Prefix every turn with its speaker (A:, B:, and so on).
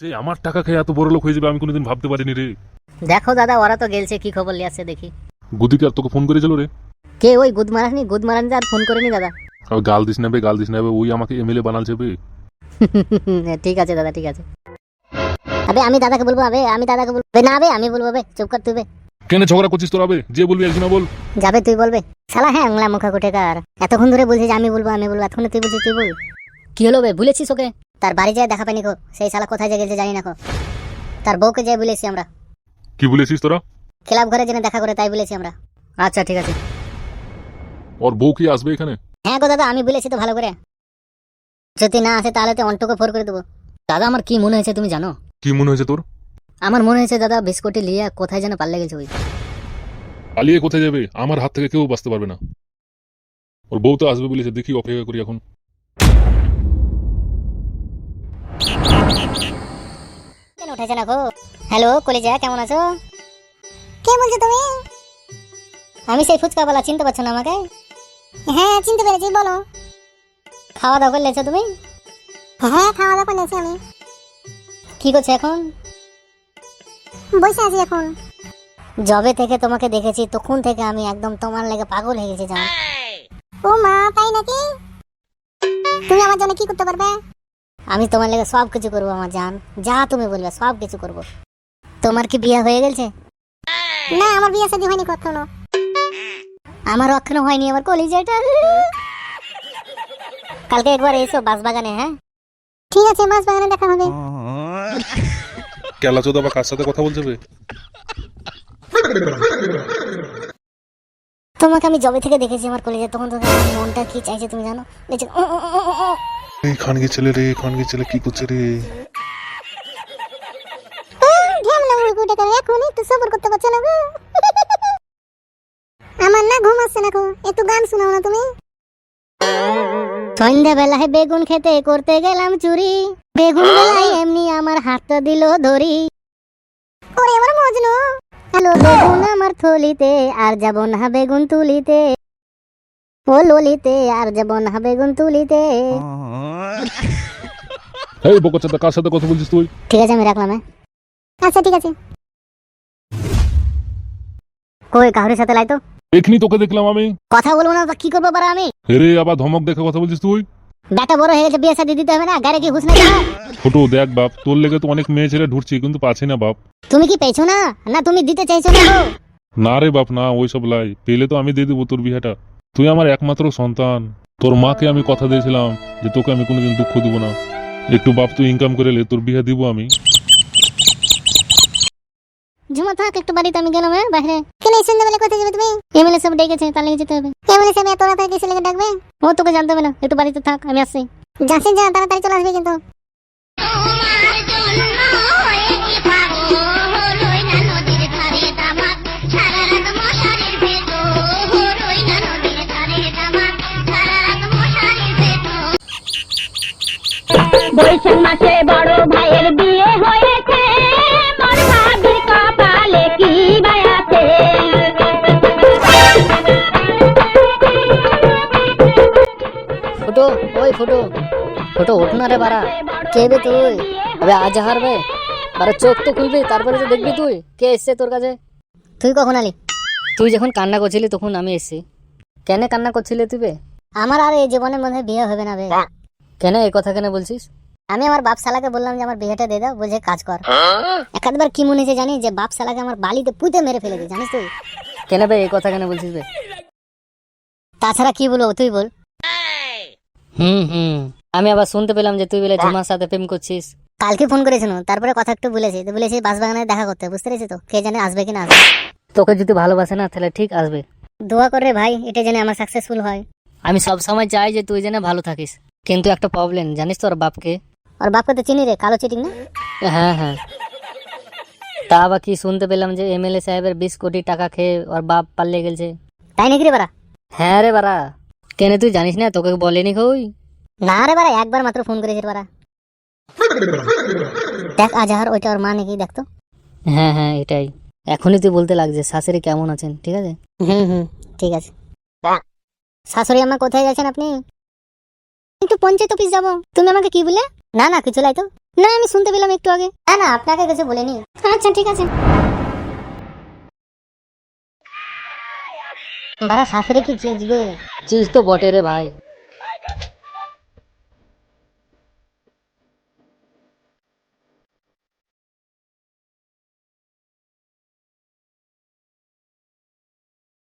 A: যে আমার টাকা খেয়ে এত বড় লোক হয়ে যাবে আমি কোনোদিন ভাবতে পারিনি রে।
B: দেখো দাদা ওরা তো গেলছে কি খবর লিয়ে আসছে দেখি।
A: গুদিকে আর তোকে ফোন করেছিল রে?
B: কে ওই গুদ মারানি গুদ মারানি আর ফোন করেনি দাদা।
A: আর গাল দিস নেবে গাল দিস নেবে ওই আমাকে এমএলএ বানালছে বে।
B: ঠিক আছে দাদা ঠিক আছে। আবে আমি দাদাকে বলব আবে আমি দাদাকে বলব। বে, না আবে আমি বলব বে চুপ কর তুই বে।
A: কেন ঝগড়া করছিস তোরা বে? যে বলবি একজন বল।
B: যাবে তুই বলবে। শালা হ্যাঁ আংলা মুখা কুটে কার এতক্ষণ ধরে বলছিস আমি বলব আমি বলব এতক্ষণ তুই বলছিস তুই বল। কি হলো বে? ভুলেছিস ওকে? তার বাড়ি যায় দেখা পাইনি কো সেই শালা কোথায় যে গেছে জানি না কো তার বউকে যাই বলেছি আমরা।
A: কি বলেছিস তোরা?
B: ক্লাব ঘরে যেন দেখা করে তাই বলেছি আমরা। আচ্ছা ঠিক আছে।
A: ওর বউ কি আসবে এখানে?
B: হ্যাঁ গো দাদা আমি বলেছি তো ভালো করে। যদি না আসে তাহলে তো অন্টকে ফোর করে দেবো। দাদা আমার কি মনে হয়েছে তুমি জানো?
A: কি মনে হয়েছে তোর?
B: আমার মনে হয়েছে দাদা বিস্কুটি লিয়ে কোথায় যেন পাল্লে গেছে ওই।
A: পালিয়ে কোথায় যাবে? আমার হাত থেকে কেউ বাঁচতে পারবে না। ওর বউ তো আসবে বলেছে দেখি অপেক্ষা করি এখন।
B: উঠেছে না গো? হ্যালো কলিজা কেমন আছো? কে বলছো তুমি? আমি সেই ফুচকা বলা চিনতে পারছ না আমাকে? হ্যাঁ চিনতে পেরেছি বলো। খাওয়া দাওয়া করলেছো তুমি?
C: হ্যাঁ খাওয়া দাওয়া করেছি আমি।
B: কি করছ এখন?
C: বসে আছি এখন।
B: জবে থেকে তোমাকে দেখেছি তখন থেকে আমি একদম তোমার লেগে পাগল হয়ে গেছি জান।
C: ও মা তাই নাকি? তুমি আমার জন্য কি করতে পারবে?
B: আমি তোমার লেগে সব কিছু করব আমার জান। যা তুমি বলবে সব কিছু করব। তোমার কি বিয়ে হয়ে গেছে?
C: না আমার বিয়ে শাদী হয়নি কখনো।
B: আমার এখনও হয়নি আমার কলিজাটা। কালকে একবার এসো বাগানে হ্যাঁ?
C: ঠিক আছে বাগানে দেখা হবে।
A: কেলা চোদা বা কার সাথে কথা বলছে বে?
B: তোমাকে আমি জবে থেকে দেখেছি আমার কলেজে। তখন তো আমার মনটা কি চাইছে তুমি জানো।
A: খানগি ছেলে রে খানগি ছেলে কি করছে রে?
C: আমার
B: বেগুন খেতে করতে গেলাম চুরি। বেগুন এমনি আমার হাতটা দিল ধরি।
C: আমার
B: আমার থলিতে, আর যাব না বেগুন তুলিতে। ও ললিতে আর যাব না বেগুন তুলিতে
A: এই বোকাচাদা কার সাথে কথা বলছিস তুই?
B: ঠিক আছে আমি রাখলাম হ্যাঁ।
C: আচ্ছা ঠিক আছে।
B: কই সাথে
A: এখনি তোকে দেখলাম আমি।
B: কথা বলব না তো কি করব বারা আমি?
A: আবার ধমক দেখে কথা বলছিস তুই?
B: বেটা বড় হয়ে গেছে বিয়ে শাদি দিতে হবে না গাড়ি কি না?
A: দেখ বাপ তোর লেগে তো অনেক মেয়ে ছেলে ঢুকছি কিন্তু পাচ্ছি না বাপ।
B: তুমি কি পেয়েছ না? না তুমি দিতে চাইছো না?
A: না রে বাপ না ওইসব লাই। পেলে তো আমি দিয়ে দেবো তোর বিয়েটা। তুই আমার একমাত্র সন্তান। তোর মাকে আমি কথা দিয়েছিলাম যে তোকে আমি কোনোদিন দুঃখ দিব না। একটু বাপ তুই ইনকাম করে লে তোর বিয়ে দিব আমি।
B: ঝুমা থাক একটু বাড়িতে আমি গেলাম হ্যাঁ বাইরে।
C: কেন এই সন্ধ্যাবেলা কোথায় যাবে তুমি?
B: এমএলএ সব ডেকেছে তার লেগে যেতে হবে।
C: কেমন হিসেবে এত রাতে কিসে লেগে ডাকবে?
B: ও তোকে জানতে হবে না একটু বাড়িতে থাক আমি আসছি।
C: যাচ্ছে যা তাড়াতাড়ি চলে আসবে কিন্তু।
D: বৈশাখ মাসে বড় ভাইয়ের বিয়ে হয়েছে। মোর ভাবির কপালে কি বায়াছে
B: ফুটো ওই ফুটো ফুটো ওঠ না রে বাড়া। কে বে তুই? আবে আজ হারবে বারা চোখ তো খুলবি তারপরে তো দেখবি তুই। কে এসছে তোর কাছে? তুই কখন আলি তুই যখন কান্না করছিলি তখন আমি এসছি। কেন কান্না করছিলি তুই বে? আমার আর এই জীবনের মধ্যে বিয়ে হবে না বে। কেন এই কথা কেন বলছিস? আমি আমার বাপ শালাকে বললাম যে আমার বিয়েটা দিয়ে দাও বলছে কাজ কর। একবার কি মনে হয়েছে জানি যে বাপ শালাকে আমার বালিতে পুঁতে মেরে ফেলে দিই জানিস তুই? কেন বে এই কথা কেন বলছিস বে? তাছাড়া কি বলব তুই বল। হুম হুম। আমি আবার শুনতে পেলাম যে তুই বলে ঝুমার সাথে প্রেম করছিস। কালকে ফোন করেছিল তারপরে কথা একটু বলেছি। তো বলেছি বাসবাগানে দেখা করতে বুঝতে পেরেছি তো? কে জানে আসবে কি না আসবে। তোকে যদি ভালোবাসে না তাহলে ঠিক আসবে। দোয়া করে ভাই এটা যেন আমার সাকসেসফুল হয়। আমি সব সময় চাই যে তুই যেন ভালো থাকিস। কিন্তু একটা প্রবলেম জানিস তো ওর বাপকে? ওর বাপকে তো চিনি রে কালো চিটিং না? হ্যাঁ হ্যাঁ। তা আবার কি শুনতে পেলাম যে এমএলএ সাহেবের বিশ কোটি টাকা খেয়ে ওর বাপ পাল্লে গেলছে তাই নাকি রে বারা হ্যাঁ রে বারা কেন তুই জানিস না তোকে বলেনি কই? না রে বারা একবার মাত্র ফোন করেছিস বারা দেখ আজহার ওইটা ওর মা নাকি দেখতো হ্যাঁ হ্যাঁ এটাই। এখনই তুই বলতে লাগছে শাশুড়ি কেমন আছেন ঠিক আছে? হুম হুম ঠিক আছে। শাশুড়ি আমার কোথায় গেছেন আপনি? একটু পঞ্চায়েত অফিস যাব। তুমি আমাকে কি বলে না না, কিছু লাই তো। না, আমি শুনতে পেলাম একটু আগে। না না, আপনাকে কিছু বলিনি। আচ্ছা ঠিক আছে। বাড়া শাশুড়ি কি চেয়েছবে
E: চিজ তো বটে রে ভাই।